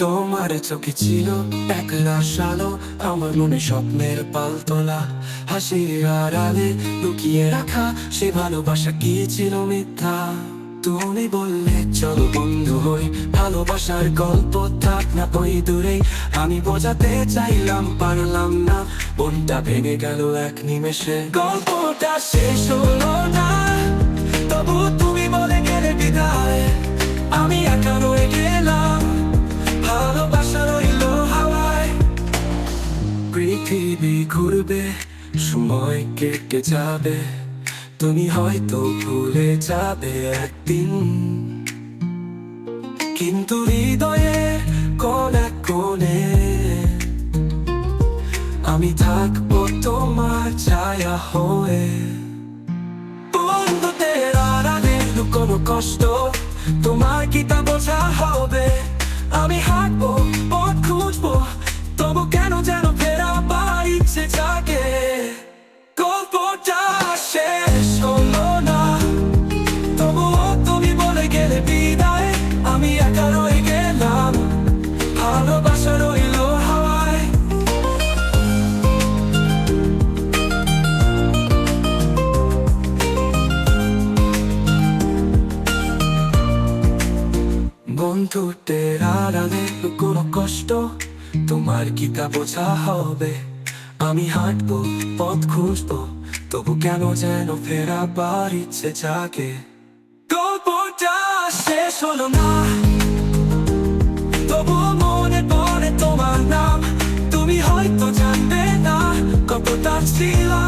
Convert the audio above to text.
চোখে ছিল একলা সালো, আমার মনে স্বপ্নের পালতোলা। হাসির আড়ালে লুকিয়ে রাখা, সে ভালোবাসা কি ছিল মিথ্যা? তুমি বললে, চলো বন্ধু হই, ভালোবাসার গল্প থাক না ওই দূরেই আমি বোঝাতে চাইলাম, পারলাম না। বনটা ভেঙে গেল এক নিমেষে। গল্পটা শেষ হলো পৃথিবী ঘুরবে, সময় কেটে যাবে, তুমি হয়তো ভুলে যাবে একদিন। কিন্তু হৃদয়ে কোন কোণে আমি থাকব তোমার ছায়া হয়ে। বন্ধুদের আড়ালে লুকোনো কষ্ট, তোমার কি তা বোঝা হবে? বন্ধুদের আড়ালে কোনো কষ্ট, তোমার কি তা বোঝা হবে? আমি হাঁটবো, পথ খুঁজবো, তবু কেন যেন ফেরাবার ইচ্ছে জাগে? গল্পটা শেষ হলো না, তবু মনে পড়ে তোমার নাম। তুমি হয়তো জানবে না, কতটা ছিলাম